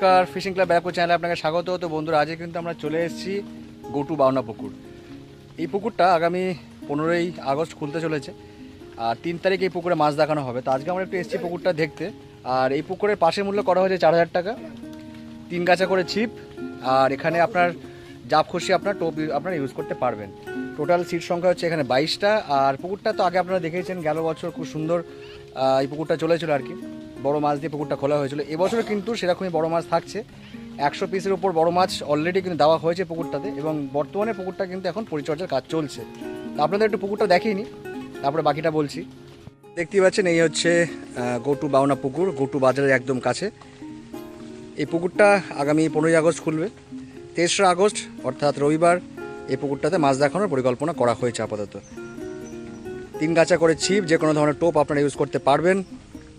নমস্কার fishing club Barrackpore চ্যানেলে আপনাকে স্বাগত। তো বন্ধুরা, আজকে কিন্তু আমরা চলে এসেছি গোটু বাউনা পুকুর। এই পুকুরটা আগামী পনেরোই আগস্ট খুলতে চলেছে আর তিন তারিখ এই পুকুরে মাছ দেখানো হবে। তো আজকে আমরা একটু এসেছি পুকুরটা দেখতে। আর এই পুকুরের পাশে মূল্য করা হয়েছে চার হাজার টাকা। তিন গাছা করে ছিপ আর এখানে আপনার জাপ খুশি আপনার টোপ আপনার ইউজ করতে পারবেন। টোটাল সিট সংখ্যা হচ্ছে এখানে বাইশটা। আর পুকুরটা তো আগে আপনারা দেখেছেন, গেল বছর খুব সুন্দর এই পুকুরটা চলেছিল আর কি। বড় মাছ দিয়ে পুকুরটা খোলা হয়েছিল। এবছর কিন্তু সেরকমই বড় মাছ থাকছে। একশো পিসের উপর বড় মাছ অলরেডি কিন্তু দেওয়া হয়েছে পুকুরটাতে এবং বর্তমানে পুকুরটা কিন্তু এখন পরিচর্যার কাজ চলছে। আপনাদের একটু পুকুরটা দেখিনি তারপরে বাকিটা বলছি। দেখতেই পাচ্ছেন, এই হচ্ছে গোটু বাউনা পুকুর। গোটু বাজারের একদম কাছে। এই পুকুরটা আগামী পনেরোই আগস্ট খুলবে। তেসরা আগস্ট, অর্থাৎ রবিবার, এই পুকুরটাতে মাছ দেখানোর পরিকল্পনা করা হয়েছে আপাতত। তিন গাছা করে ছিপ যে কোনো ধরনের টোপ আপনারা ইউজ করতে পারবেন।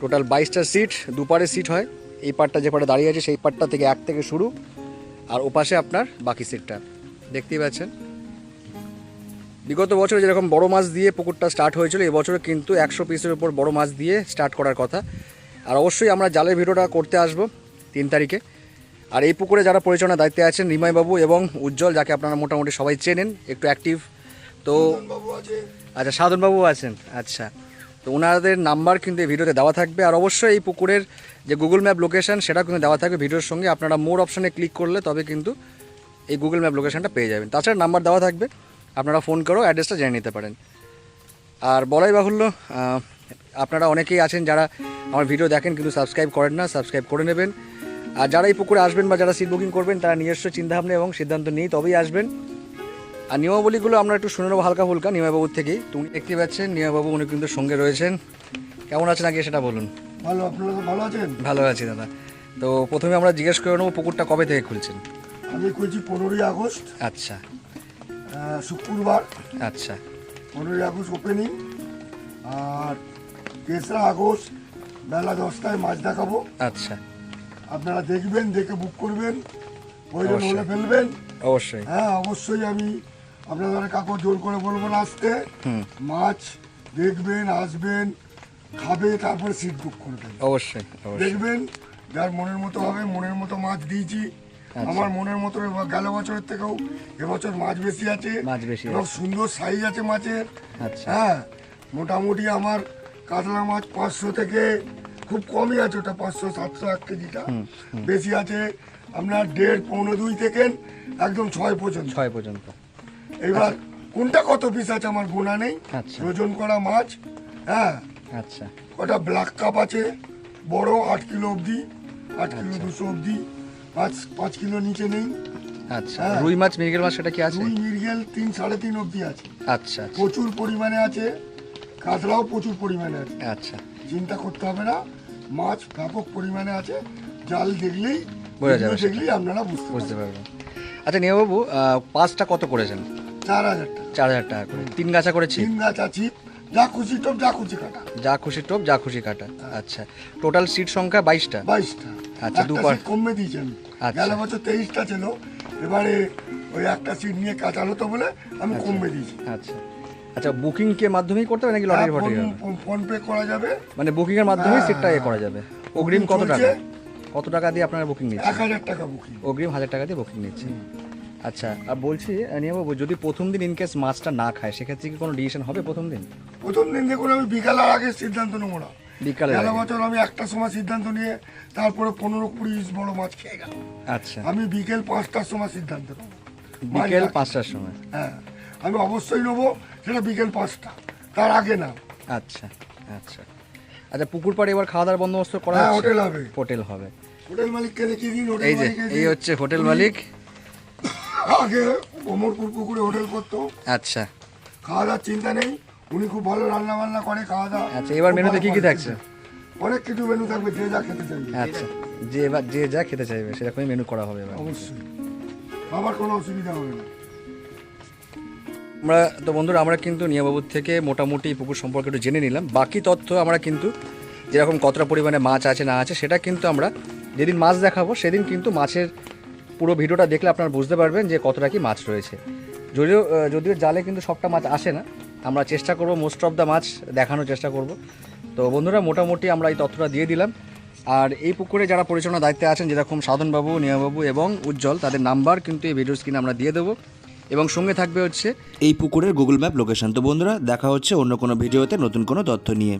টোটাল বাইশটা সিট দুপারে সিট হয়। এই পার্টটা যে পার্টে দাঁড়িয়ে আছে সেই পার্টটা থেকে এক থেকে শুরু। আর ওপাশে আপনার বাকি সিটটা। দেখতেই পাচ্ছেন। বিগত বছরে যেরকম বড় মাছ দিয়ে পুকুরটা স্টার্ট হয়েছিল এবছরে কিন্তু একশো পিসের উপর বড় মাছ দিয়ে স্টার্ট করার কথা। আর অবশ্যই আমরা জালের ভিডিওটা করতে আসব তিন তারিখে। আর এই পুকুরে যারা পরিচালনার দায়িত্বে আছেন নিমাইবাবু এবং উজ্জ্বল যাকে আপনারা মোটামুটি সবাই চেনেন একটু অ্যাক্টিভ তো আচ্ছা সাধনবাবু আছেন। আচ্ছা। তো ওনাদের নাম্বার কিন্তু এই ভিডিওতে দেওয়া থাকবে। আর অবশ্যই এই পুকুরের যে গুগল ম্যাপ লোকেশান সেটা কিন্তু দেওয়া থাকবে ভিডিওর সঙ্গে। আপনারা মোর অপশানে ক্লিক করলে তবে কিন্তু এই গুগল ম্যাপ লোকেশনটা পেয়ে যাবেন। তাছাড়া নাম্বার দেওয়া থাকবে। আপনারা ফোন করেও অ্যাড্রেসটা জেনে নিতে পারেন। আর বলাই বাহুল্য আপনারা অনেকেই আছেন যারা আমার ভিডিও দেখেন কিন্তু সাবস্ক্রাইব করেন না, সাবস্ক্রাইব করে নেবেন। আর যারা এই পুকুরে আসবেন বা যারা সিট বুকিং করবেন, তারা নিজস্ব চিন্তাভাবনা এবং সিদ্ধান্ত নিয়েই তবেই আসবেন। আর নিয়মাবলীগুলো আমরা একটু শুনে নেব হালকা ফুলকা নিয়মাবাবুর থেকেই। তুমি দেখতে পাচ্ছেন নিয়মাবাবু উনি কিন্তু সঙ্গে রয়েছেন। কেমন আছেন আগে সেটা বলুন? ভালো আপনারা ভালো আছেন? ভালো আছি দাদা। তো প্রথমে আমরা জিজ্ঞেস করে নেব পুকুরটা কবে থেকে খুলছেন? আমি করছি পনেরোই আগস্ট। আচ্ছা। শুক্রবার। আচ্ছা। পনেরোই আগস্ট ওপেনিং আর তেসরা আগস্ট বেলা দশটায় মাছ দেখাবো। আচ্ছা। আপনারা দেখবেন দেখে বুক করবেন। প্রয়োজন হলে ফেলবেন। অবশ্যই। হ্যাঁ অবশ্যই আমি আপনাদের কাকু জোর করে বলব না আসতে মাছ দেখবেন আসবেন খাবে তারপরে সিট বুক করবেন অবশ্যই অবশ্যই। দেখবেন যার মনের মতো হবে মনের মতো মাছ দিয়েছি। আচ্ছা। আমার মনের মতো গেল বছরের থেকেও এবছর মাছ বেশি আছে। মাছ বেশি এবং সুন্দর সাইজ আছে মাছের। আচ্ছা। হ্যাঁ মোটামুটি আমার কাতলা মাছ পাঁচশো থেকে খুব কমই আছে ওটা পাঁচশো সাতশো এক কেজিটা বেশি আছে। আপনার দেড় পৌনে দুই থেকে একদম ছয় পর্যন্ত। ছয় পর্যন্ত। এবার কোনটা কত পিস আছে আমার গোনা নেই? আচ্ছা। ওজন করা মাছ হ্যাঁ? আচ্ছা। ওটা ব্ল্যাক কাপ আছে বড় আট কিলো অবধি আট কিলো আচ্ছা। দুশো অবধি পাঁচ পাঁচ কিলো নিচে নেই। আচ্ছা। হ্যাঁ। রুই মাছ মৃগেল মাছ সেটা কি আছে? রুই মিরগেল তিন সাড়ে তিন অবধি আছে। আচ্ছা আচ্ছা। প্রচুর পরিমাণে আছে কাতলাও প্রচুর পরিমাণে আছে। আচ্ছা। চিন্তা করতে হবে না মাছ ব্যাপক পরিমাণে আছে জাল দেখলেই বোঝা যাবে দেখলেই আপনারা বুঝতে বুঝতে পারবেন। আচ্ছা নিয়মবাবু আহ, পাঁচটা কত করেছেন? চার হাজার টাকা। চার হাজার টাকা করে। তিন গাছা করেছি তিন গাছ আছি যা খুশি টপ যা খুশি কাটা। যা খুশি টোপ যা খুশি কাটা। আচ্ছা টোটাল সিট সংখ্যা বাইশটা? বাইশটা। আচ্ছা, দুবার। সিট কমে দিয়েছি আচ্ছা। গেল বছর তেইশটা ছিল এবারে ওই একটা সিট নিয়ে হতো বলে আমি কমে দিয়েছি। আচ্ছা। আচ্ছা বুকিং কে মাধ্যমেই করতে হবে নাকি লটারি ফটারি হবে? ফোন পে করা যাবে। মানে বুকিং এর মাধ্যমে হ্যাঁ, সিটটা এ করা যাবে। অগ্রিম কত টাকা? কত টাকা দিয়ে আপনারা বুকিং এক নিচ্ছেন হাজার টাকা বুকিং অগ্রিম হাজার টাকা দিয়ে বুকিং নিচ্ছেন। আচ্ছা আর বলছি নিয়মবাবু যদি প্রথম দিন ইনকেস মাছটা না খায় সেক্ষেত্রে কি কোনো ডিসিশন হবে প্রথম দিন? প্রথম দিন দেখুন আমি বিকালের আগে সিদ্ধান্ত নেব না। বিকালে গেল বছর আমি একটা সময় সিদ্ধান্ত নিয়ে তারপরে পনেরো কুড়ি বড় মাছ খেয়ে গেল আচ্ছা। আমি বিকেল পাঁচটার সময় সিদ্ধান্ত নেব। বিকেল পাঁচটার সময়? হ্যাঁ আমি অবশ্যই নেব সেটা বিকেল পাঁচটা তার আগে না। আচ্ছা আচ্ছা। আচ্ছা পুকুর পাড়ে এবার খাওয়া দাওয়ার বন্দোবস্ত করা হ্যাঁ হোটেল হবে। হোটেল হবে। হোটেল মালিককে দেখিয়ে দিন এই যে এই হচ্ছে হোটেল মালিক। আগে ওমরপুর পুকুরে হোটেল করতো। আচ্ছা। খাওয়া দাওয়ার চিন্তা নেই। উনি খুব ভালো রান্না বান্না করে খাওয়া দাওয়া আচ্ছা, এবার মেনুতে কি কি থাকছে? অনেক কিছু মেনু থাকবে যে যা খেতে চাইবে। আচ্ছা যে এবার যে যা খেতে চাইবে সেরকমই মেনু করা হবে এবার। অবশ্যই। আমার কোনো অসুবিধা হবে না। আমরা তো বন্ধুরা আমরা কিন্তু নিয়াবাবুর থেকে মোটামুটি পুকুর সম্পর্কে একটু জেনে নিলাম। বাকি তথ্য আমরা কিন্তু যেরকম কতটা পরিমাণে মাছ আছে না আছে সেটা কিন্তু আমরা যেদিন মাছ দেখাবো সেদিন কিন্তু মাছের পুরো ভিডিওটা দেখলে আপনারা বুঝতে পারবেন যে কতটা কি মাছ রয়েছে। যদিও যদিও জালে কিন্তু সবটা মাছ আসে না, আমরা চেষ্টা করব মোস্ট অফ দ্য মাছ দেখানোর চেষ্টা করব। তো বন্ধুরা, মোটামুটি আমরা এই তথ্যটা দিয়ে দিলাম। আর এই পুকুরে যারা পরিচালনার দায়িত্বে আছেন, যেরকম সাধনবাবু নিয়াবাবু এবং উজ্জ্বল, তাদের নাম্বার কিন্তু এই ভিডিও স্ক্রিনে আমরা দিয়ে দেবো। এবং সঙ্গে থাকবে হচ্ছে এই পুকুরের গুগল ম্যাপ লোকেশন তো বন্ধুরা, দেখা হচ্ছে অন্য কোনো ভিডিওতে নতুন কোনো তথ্য নিয়ে।